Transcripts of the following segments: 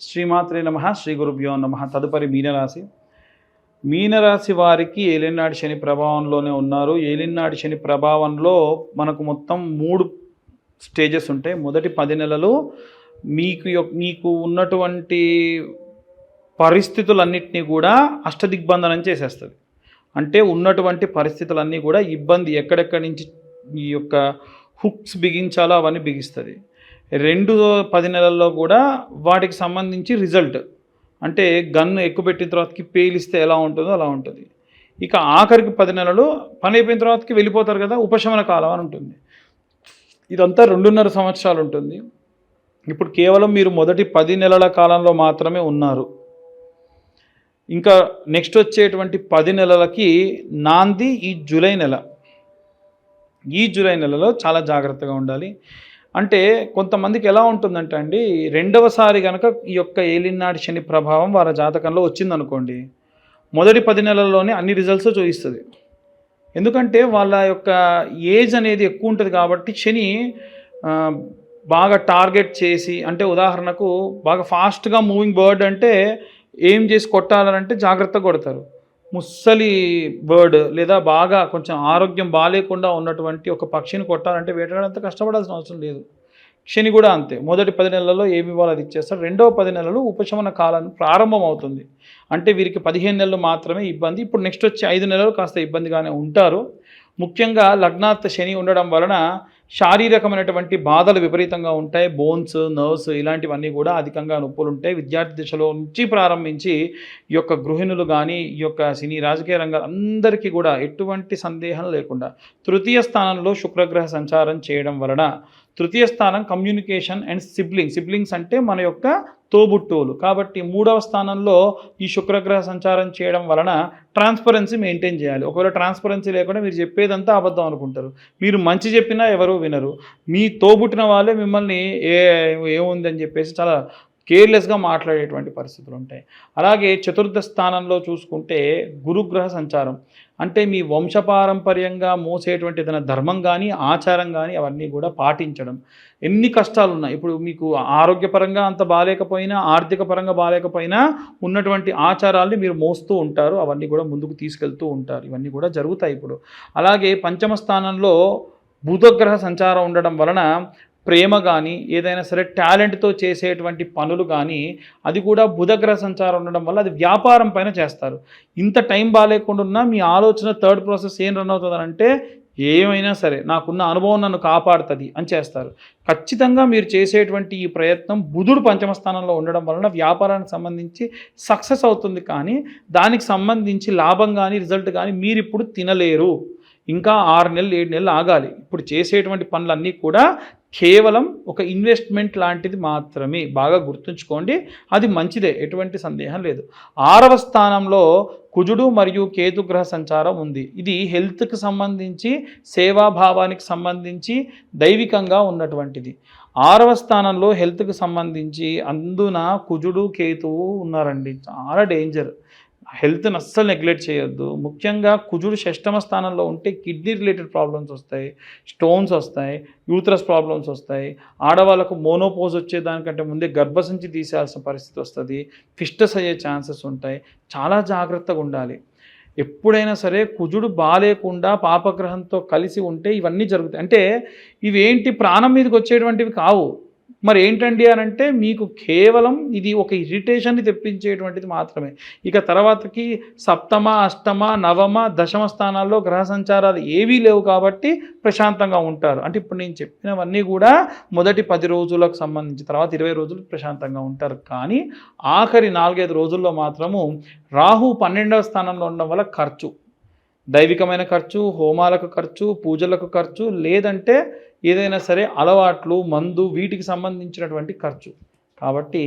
శ్రీమాత్రే నమ శ్రీ గురుభ్యో నమ. తదుపరి మీనరాశి. మీనరాశి వారికి ఏలినాటి శని ప్రభావంలోనే ఉన్నారు. ఏలినాటి శని ప్రభావంలో మనకు మొత్తం మూడు స్టేజెస్ ఉంటాయి. మొదటి పది నెలలు మీకు మీకు ఉన్నటువంటి పరిస్థితులన్నింటినీ కూడా అష్టదిగ్బంధనం చేసేస్తుంది. అంటే ఉన్నటువంటి పరిస్థితులన్నీ కూడా ఇబ్బంది ఎక్కడెక్కడి నుంచి ఈ యొక్క హుక్స్ బిగించాలో అవన్నీ బిగిస్తుంది. రెండు పది నెలల్లో కూడా వాటికి సంబంధించి రిజల్ట్. అంటే గన్ ఎక్కువ పెట్టిన తర్వాతకి పేలిస్తే ఎలా ఉంటుందో అలా ఉంటుంది. ఇక ఆఖరికి పది నెలలు పని అయిపోయిన తర్వాతకి వెళ్ళిపోతారు కదా ఉపశమన కాలం అని ఉంటుంది. ఇదంతా రెండున్నర సంవత్సరాలు ఉంటుంది. ఇప్పుడు కేవలం మీరు మొదటి పది నెలల కాలంలో మాత్రమే ఉన్నారు. ఇంకా నెక్స్ట్ వచ్చేటువంటి పది నెలలకి నాంది ఈ జూలై నెల. ఈ జూలై నెలలో చాలా జాగ్రత్తగా ఉండాలి. అంటే కొంతమందికి ఎలా ఉంటుందంటే అండి రెండవసారి కనుక ఈ యొక్క ఏలినాటి శని ప్రభావం వారి జాతకంలో వచ్చిందనుకోండి మొదటి పది నెలల్లోనే అన్ని రిజల్ట్స్ చూపిస్తుంది. ఎందుకంటే వాళ్ళ యొక్క ఏజ్ అనేది ఎక్కువ ఉంటుంది కాబట్టి శని బాగా టార్గెట్ చేసి అంటే ఉదాహరణకు బాగా ఫాస్ట్గా మూవింగ్ బర్డ్ అంటే ఏం చేసి కొట్టాలంటే జాగ్రత్తగా కొడతారు. ముస్సలి బర్డ్ లేదా బాగా కొంచెం ఆరోగ్యం బాగాలేకుండా ఉన్నటువంటి ఒక పక్షిని కొట్టాలంటే వేటాడంత కష్టపడాల్సిన అవసరం లేదు. శని కూడా అంతే. మొదటి పది నెలల్లో ఏమి ఇవ్వాలో అది ఇచ్చేస్తారు రెండవ పది నెలలు ఉపశమన కాలం ప్రారంభం అవుతుంది. అంటే వీరికి పదిహేను నెలలు మాత్రమే ఇబ్బంది. ఇప్పుడు నెక్స్ట్ వచ్చే ఐదు నెలలు కాస్త ఇబ్బందిగానే ఉంటారు. ముఖ్యంగా లగ్నాత్ శని ఉండడం వలన శారీరకమైనటువంటి బాధలు విపరీతంగా ఉంటాయి. బోన్స్ నర్వ్స్ ఇలాంటివన్నీ కూడా అధికంగా నొప్పులు ఉంటాయి. విద్యార్థి దశలో నుంచి ప్రారంభించి ఈ యొక్క గృహిణులు కానీ ఈ యొక్క సినీ రాజకీయ రంగాలు అందరికీ కూడా ఎటువంటి సందేహం లేకుండా తృతీయ స్థానంలో శుక్రగ్రహ సంచారం చేయడం వలన తృతీయ స్థానం కమ్యూనికేషన్ అండ్ సిబ్లింగ్. సిబ్లింగ్స్ అంటే మన యొక్క తోబుట్టువులు. కాబట్టి మూడవ స్థానంలో ఈ శుక్రగ్రహ సంచారం చేయడం వలన ట్రాన్స్పరెన్సీ మెయింటైన్ చేయాలి. ఒకవేళ ట్రాన్స్పరెన్సీ లేకుండా మీరు చెప్పేదంతా అబద్ధం అనుకుంటారు. మీరు మంచి చెప్పినా ఎవరు వినరు. మీ తోబుట్టిన వాళ్ళే మిమ్మల్ని ఏ ఏముందని చెప్పేసి చాలా కేర్లెస్గా మాట్లాడేటువంటి పరిస్థితులు ఉంటాయి. అలాగే చతుర్థ స్థానంలో చూసుకుంటే గురుగ్రహ సంచారం. అంటే మీ వంశపారంపర్యంగా మోసేటువంటి ఏదైనా ధర్మం కానీ ఆచారం కానీ అవన్నీ కూడా పాటించడం. ఎన్ని కష్టాలు ఉన్నాయి ఇప్పుడు మీకు ఆరోగ్యపరంగా అంత బాగాలేకపోయినా ఆర్థిక పరంగా బాగాలేకపోయినా ఉన్నటువంటి ఆచారాల్ని మీరు మోస్తూ ఉంటారు. అవన్నీ కూడా ముందుకు తీసుకెళ్తూ ఉంటారు. ఇవన్నీ కూడా జరుగుతాయి ఇప్పుడు. అలాగే పంచమ స్థానంలో బుధగ్రహ సంచారం ఉండడం వలన ప్రేమ కానీ ఏదైనా సరే టాలెంట్తో చేసేటువంటి పనులు కానీ అది కూడా బుధగ్రహ సంచారం ఉండడం వల్ల అది వ్యాపారం పైన చేస్తారు. ఇంత టైం బాగాలేకుండా ఉన్నా మీ ఆలోచన థర్డ్ ప్రాసెస్ ఏం రన్ అవుతుందంటే ఏమైనా సరే నాకున్న అనుభవం నన్ను కాపాడుతుంది అని చేస్తారు. ఖచ్చితంగా మీరు చేసేటువంటి ఈ ప్రయత్నం బుధుడు పంచమ స్థానంలో ఉండడం వలన వ్యాపారానికి సంబంధించి సక్సెస్ అవుతుంది కానీ దానికి సంబంధించి లాభం కానీ రిజల్ట్ కానీ మీరు ఇప్పుడు తినలేరు. ఇంకా ఆరు నెలలు ఏడు నెలలు ఆగాలి. ఇప్పుడు చేసేటువంటి పనులన్నీ కూడా కేవలం ఒక ఇన్వెస్ట్మెంట్ లాంటిది మాత్రమే. బాగా గుర్తుంచుకోండి. అది మంచిదే. ఎటువంటి సందేహం లేదు. ఆరవ స్థానంలో కుజుడు మరియు కేతుగ్రహ సంచారం ఉంది. ఇది హెల్త్కి సంబంధించి సేవాభావానికి సంబంధించి దైవికంగా ఉన్నటువంటిది. ఆరవ స్థానంలో హెల్త్కి సంబంధించి అందున కుజుడు కేతువు ఉన్నారండి. చాలా డేంజర్ హెల్త్ని అస్సలు నెగ్లెక్ట్ చేయొద్దు. ముఖ్యంగా కుజుడు షష్టమ స్థానంలో ఉంటే కిడ్నీ రిలేటెడ్ ప్రాబ్లమ్స్ వస్తాయి స్టోన్స్ వస్తాయి యూత్రస్ ప్రాబ్లమ్స్ వస్తాయి. ఆడవాళ్ళకు మోనోపోజ్ వచ్చేదానికంటే ముందే గర్భసంచి తీసేయాల్సిన పరిస్థితి వస్తుంది. ఫిస్టస్ అయ్యే ఛాన్సెస్ ఉంటాయి. చాలా జాగ్రత్తగా ఉండాలి. ఎప్పుడైనా సరే కుజుడు బాలేకుండా పాపగ్రహంతో కలిసి ఉంటే ఇవన్నీ జరుగుతాయి. అంటే ఇవేంటి ప్రాణం మీదకి వచ్చేటువంటివి కావు. మరి ఏంటండి అని అంటే మీకు కేవలం ఇది ఒక ఇరిటేషన్ని తెప్పించేటువంటిది మాత్రమే. ఇక తర్వాతకి సప్తమ అష్టమ నవమ దశమ స్థానాల్లో గ్రహ సంచారాలు ఏవీ లేవు కాబట్టి ప్రశాంతంగా ఉంటారు. అంటే ఇప్పుడు నేను చెప్పినవన్నీ కూడా మొదటి పది రోజులకు సంబంధించి తర్వాత ఇరవై రోజులు ప్రశాంతంగా ఉంటారు. కానీ ఆఖరి నాలుగైదు రోజుల్లో మాత్రము రాహు పన్నెండవ స్థానంలో ఉండడం వల్ల ఖర్చు. దైవికమైన ఖర్చు హోమాలకు ఖర్చు పూజలకు ఖర్చు లేదంటే ఏదైనా సరే అలవాట్లు మందు వీటికి సంబంధించినటువంటి ఖర్చు. కాబట్టి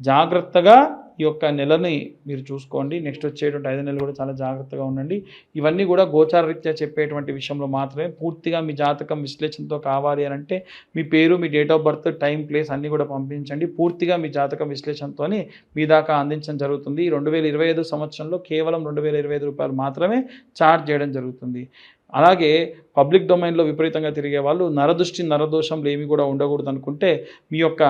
జాగ్రత్తగా ఈ యొక్క నెలని మీరు చూసుకోండి. నెక్స్ట్ వచ్చేటువంటి ఐదు నెలలు కూడా చాలా జాగ్రత్తగా ఉండండి. ఇవన్నీ కూడా గోచారరీత్యా చెప్పేటువంటి విషయంలో మాత్రమే పూర్తిగా మీ జాతకం విశ్లేషణతో కావాలి అని అంటే మీ పేరు మీ date of birth time place అన్నీ కూడా పంపించండి. పూర్తిగా మీ జాతకం విశ్లేషణతో మీ దాకా అందించడం జరుగుతుంది. రెండు వేల ఇరవై ఐదు సంవత్సరంలో కేవలం రెండు వేల ఇరవై ఐదు రూపాయలు మాత్రమే ఛార్జ్ చేయడం జరుగుతుంది. అలాగే పబ్లిక్ డొమైన్లో విపరీతంగా తిరిగే వాళ్ళు నరదృష్టి నరదోషంలు ఏమి కూడా ఉండకూడదు అనుకుంటే మీ యొక్క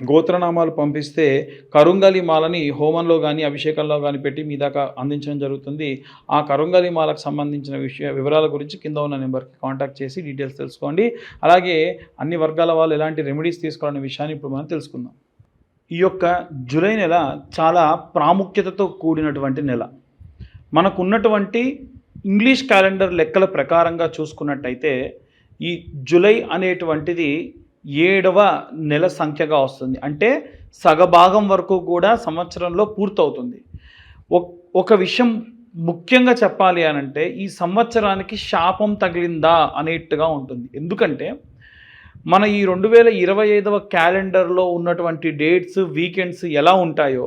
గోత్రనామాలు పంపిస్తే కరుంగలి మాలని హోమంలో కానీ అభిషేకంలో కానీ పెట్టి మీ దాకా అందించడం జరుగుతుంది. ఆ కరుంగలి మాలకు సంబంధించిన విషయ వివరాల గురించి కింద ఉన్న నెంబర్కి కాంటాక్ట్ చేసి డీటెయిల్స్ తెలుసుకోండి. అలాగే అన్ని వర్గాల వాళ్ళు ఎలాంటి రెమెడీస్ తీసుకోవాలనే విషయాన్ని ఇప్పుడు మనం తెలుసుకుందాం. ఈ యొక్క జూలై నెల చాలా ప్రాముఖ్యతతో కూడినటువంటి నెల. మనకున్నటువంటి ఇంగ్లీష్ క్యాలెండర్ లెక్కల ప్రకారంగా చూసుకున్నట్టయితే ఈ జూలై అనేటువంటిది ఏడవ నెల సంఖ్యగా వస్తుంది. అంటే సగభాగం వరకు కూడా సంవత్సరంలో పూర్తవుతుంది. ఒక విషయం ముఖ్యంగా చెప్పాలి అని అంటే ఈ సంవత్సరానికి శాపం తగిలిందా అనేట్టుగా ఉంటుంది. ఎందుకంటే మన ఈ రెండు వేల ఇరవై ఐదవ క్యాలెండర్లో ఉన్నటువంటి డేట్స్ వీకెండ్స్ ఎలా ఉంటాయో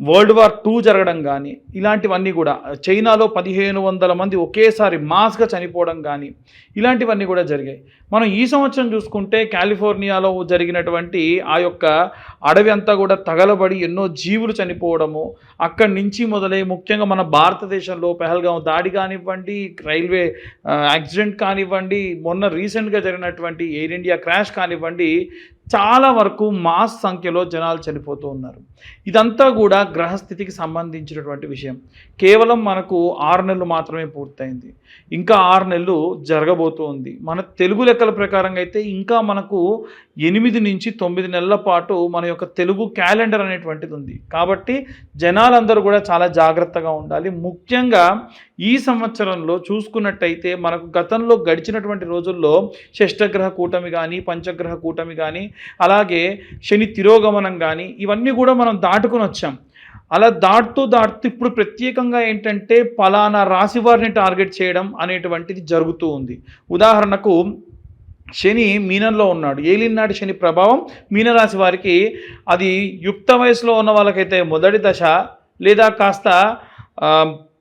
వరల్డ్ వార్ టూ జరగడం కానీ ఇలాంటివన్నీ కూడా చైనాలో పదిహేను వందల మంది ఒకేసారి మాస్గా చనిపోవడం కానీ ఇలాంటివన్నీ కూడా జరిగాయి. మనం ఈ సంవత్సరం చూసుకుంటే కాలిఫోర్నియాలో జరిగినటువంటి ఆ యొక్క అడవి అంతా కూడా తగలబడి ఎన్నో జీవులు చనిపోవడము అక్కడి నుంచి మొదలై ముఖ్యంగా మన భారతదేశంలో పెహల్గాం దాడి కానివ్వండి రైల్వే యాక్సిడెంట్ కానివ్వండి మొన్న రీసెంట్గా జరిగినటువంటి ఎయిర్ ఇండియా క్రాష్ కానివ్వండి చాలా వరకు మాస్ సంఖ్యలో జనాలు చనిపోతూ ఉన్నారు. ఇదంతా కూడా గ్రహస్థితికి సంబంధించినటువంటి విషయం. కేవలం మనకు ఆరు నెలలు మాత్రమే పూర్తయింది. ఇంకా ఆరు నెలలు జరగబోతూ ఉంది. మన తెలుగు లెక్కల ప్రకారంగా అయితే ఇంకా మనకు ఎనిమిది నుంచి తొమ్మిది నెలల పాటు మన యొక్క తెలుగు క్యాలెండర్ అనేటువంటిది ఉంది. కాబట్టి జనాలందరూ కూడా చాలా జాగ్రత్తగా ఉండాలి. ముఖ్యంగా ఈ సంవత్సరంలో చూసుకున్నట్టయితే మనకు గతంలో గడిచినటువంటి రోజుల్లో షష్టగ్రహ కూటమి కానీ పంచగ్రహ కూటమి కానీ అలాగే శని తిరోగమనం కానీ ఇవన్నీ కూడా మనం దాటుకుని వచ్చాం. అలా దాటుతూ దాటుతూ ఇప్పుడు ప్రత్యేకంగా ఏంటంటే పలానా రాశి వారిని టార్గెట్ చేయడం అనేటువంటిది జరుగుతూ ఉంది. ఉదాహరణకు శని మీనంలో ఉన్నాడు. ఏలినాటి శని ప్రభావం మీనరాశి వారికి అది యుక్త వయసులో ఉన్న వాళ్ళకైతే మొదటి దశ లేదా కాస్త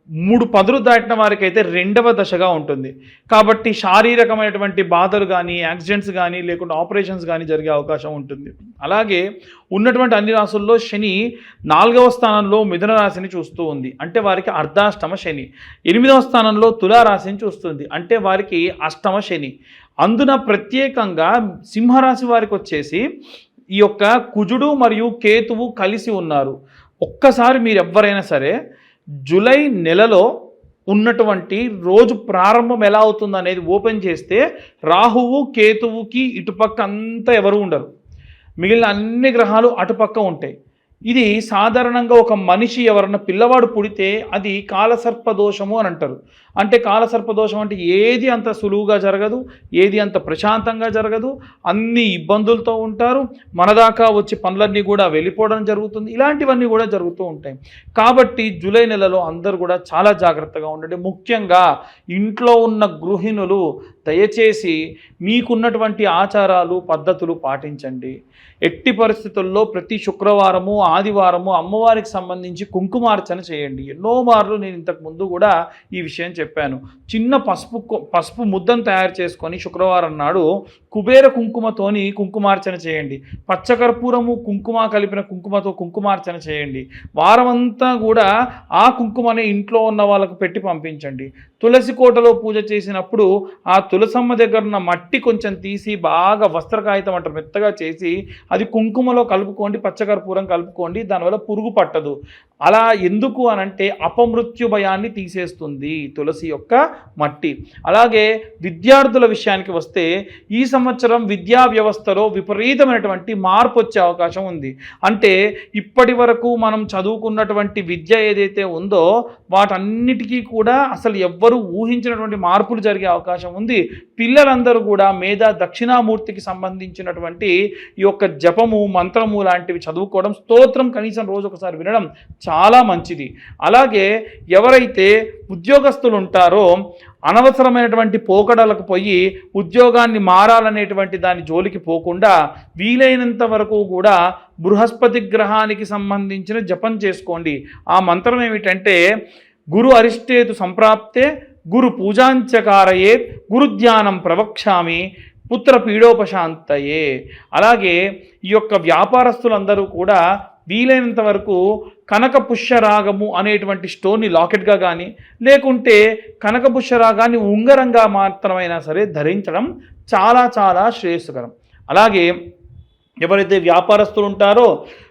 మూడు పదులు దాటిన వారికి అయితే రెండవ దశగా ఉంటుంది. కాబట్టి శారీరకమైనటువంటి బాధలు కానీ యాక్సిడెంట్స్ కానీ లేకుంటే ఆపరేషన్స్ కానీ జరిగే అవకాశం ఉంటుంది. అలాగే ఉన్నటువంటి అన్ని రాసుల్లో శని నాలుగవ స్థానంలో మిథున రాశిని చూస్తూ ఉంది. అంటే వారికి అర్ధాష్టమ శని. ఎనిమిదవ స్థానంలో తులారాశిని చూస్తుంది. అంటే వారికి అష్టమ శని. అందున ప్రత్యేకంగా సింహరాశి వారికి వచ్చేసి ఈ యొక్క కుజుడు మరియు కేతువు కలిసి ఉన్నారు. ఒక్కసారి మీరు ఎవరైనా సరే జూలై నెలలో ఉన్నటువంటి రోజు ప్రారంభం ఎలా అవుతుంది అనేది ఓపెన్ చేస్తే రాహువు కేతువుకి ఇటుపక్క అంతా ఎవరు ఉండరు. మిగిలిన అన్ని గ్రహాలు అటుపక్క ఉంటాయి. ఇది సాధారణంగా ఒక మనిషి ఎవరన్నా పిల్లవాడు పుడితే అది కాలసర్ప దోషము అని అంటారు. అంటే కాలసర్ప దోషం అంటే ఏది అంత సులువుగా జరగదు ఏది అంత ప్రశాంతంగా జరగదు అన్ని ఇబ్బందులతో ఉంటారు మన దాకా వచ్చి పనులన్నీ కూడా వెళ్ళిపోవడం జరుగుతుంది ఇలాంటివన్నీ కూడా జరుగుతూ ఉంటాయి. కాబట్టి జూలై నెలలో అందరూ కూడా చాలా జాగ్రత్తగా ఉండండి. ముఖ్యంగా ఇంట్లో ఉన్న గృహిణులు దయచేసి మీకున్నటువంటి ఆచారాలు పద్ధతులు పాటించండి. ఎట్టి పరిస్థితుల్లో ప్రతి శుక్రవారము ఆదివారము అమ్మవారికి సంబంధించి కుంకుమార్చన చేయండి. ఎన్నో మార్లు నేను ఇంతకు ముందు కూడా ఈ విషయం చెప్పాను. చిన్న పసుపు పసుపు ముద్దను తయారు చేసుకొని శుక్రవారం నాడు కుబేర కుంకుమతోని కుంకుమార్చన చేయండి. పచ్చకర్పూరము కుంకుమ కలిపిన కుంకుమతో కుంకుమార్చన చేయండి. వారమంతా కూడా ఆ కుంకుమని ఇంట్లో ఉన్న వాళ్ళకు పెట్టి పంపించండి. తులసి కోటలో పూజ చేసినప్పుడు ఆ తులసమ్మ దగ్గర ఉన్న మట్టి కొంచెం తీసి బాగా వస్త్ర కాగితం అంటారు మెత్తగా చేసి అది కుంకుమలో కలుపుకోండి పచ్చకర్పూరం కలుపుకోండి దానివల్ల పురుగు పట్టదు. అలా ఎందుకు అనంటే అపమృత్యు భయాన్ని తీసేస్తుంది తులసి యొక్క మట్టి. అలాగే విద్యార్థుల విషయానికి వస్తే ఈ సంవత్సరం విద్యా వ్యవస్థలో విపరీతమైనటువంటి మార్పు వచ్చే అవకాశం ఉంది. అంటే ఇప్పటి వరకు మనం చదువుకున్నటువంటి విద్య ఏదైతే ఉందో వాటన్నిటికీ కూడా అసలు ఎవ్వరూ ఊహించినటువంటి మార్పులు జరిగే అవకాశం ఉంది. పిల్లలందరూ కూడా మేధా దక్షిణామూర్తికి సంబంధించినటువంటి ఈ యొక్క జపము మంత్రము లాంటివి చదువుకోవడం స్తోత్రం కనీసం రోజు ఒకసారి వినడం చాలా మంచిది. అలాగే ఎవరైతే ఉద్యోగస్తులు ఉంటారో అనవసరమైనటువంటి పోకడలకు పోయి ఉద్యోగాన్ని మారాలనేటువంటి దాని జోలికి పోకుండా వీలైనంత వరకు కూడా బృహస్పతి గ్రహానికి సంబంధించిన జపం చేసుకోండి. ఆ మంత్రం ఏమిటంటే గురు అరిష్టేతు సంప్రాప్తే గురు పూజాంచకారయే గురుధ్యానం ప్రవక్ష్యామి పుత్ర పీడోపశాంతయే. అలాగే ఈ యొక్క వ్యాపారస్తులందరూ కూడా వీలైనంత వరకు కనక పుష్యరాగము అనేటువంటి స్టోన్ని లాకెట్గా కానీ లేకుంటే కనక పుష్యరాగాన్ని ఉంగరంగా మాత్రమైనా సరే ధరించడం చాలా చాలా శ్రేయస్కరం. అలాగే ఎవరైతే వ్యాపారస్తులు ఉంటారో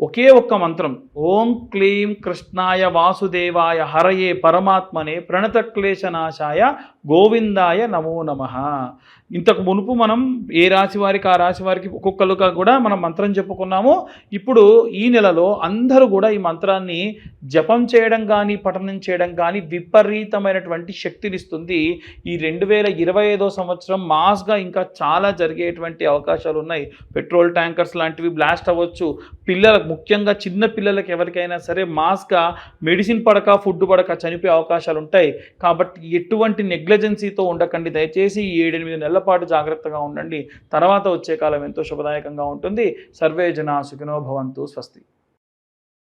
ఒకే ఒక్క మంత్రం. ఓం క్లీం కృష్ణాయ వాసుదేవాయ హరయే పరమాత్మనే ప్రణతక్లేశనాశాయ గోవిందాయ నమో నమ. ఇంతకు మునుపు మనం ఏ రాశి వారికి ఆ రాశి వారికి ఒక్కొక్కరుగా కూడా మనం మంత్రం చెప్పుకున్నాము. ఇప్పుడు ఈ నెలలో అందరూ కూడా ఈ మంత్రాన్ని జపం చేయడం కానీ పఠనం చేయడం కానీ విపరీతమైనటువంటి శక్తినిస్తుంది ఈ రెండు వేల ఇరవై ఐదో సంవత్సరం మాస్గా ఇంకా చాలా జరిగేటువంటి అవకాశాలు ఉన్నాయి. పెట్రోల్ ట్యాంకర్స్ లాంటివి బ్లాస్ట్ అవ్వచ్చు. పిల్లలకు ముఖ్యంగా చిన్న పిల్లలకు ఎవరికైనా సరే మాస్గా మెడిసిన్ పడక ఫుడ్ పడక చనిపోయే అవకాశాలు ఉంటాయి. కాబట్టి ఎటువంటి నెగ్లెజెన్సీతో ఉండకండి. దయచేసి ఈ ఏడెనిమిది నెలలు పాటు జాగ్రత్తగా ఉండండి. తర్వాత వచ్చే కాలం ఎంతో శుభదాయకంగా ఉంటుంది. సర్వే జనా సుఖినో భవంతు స్వస్తి.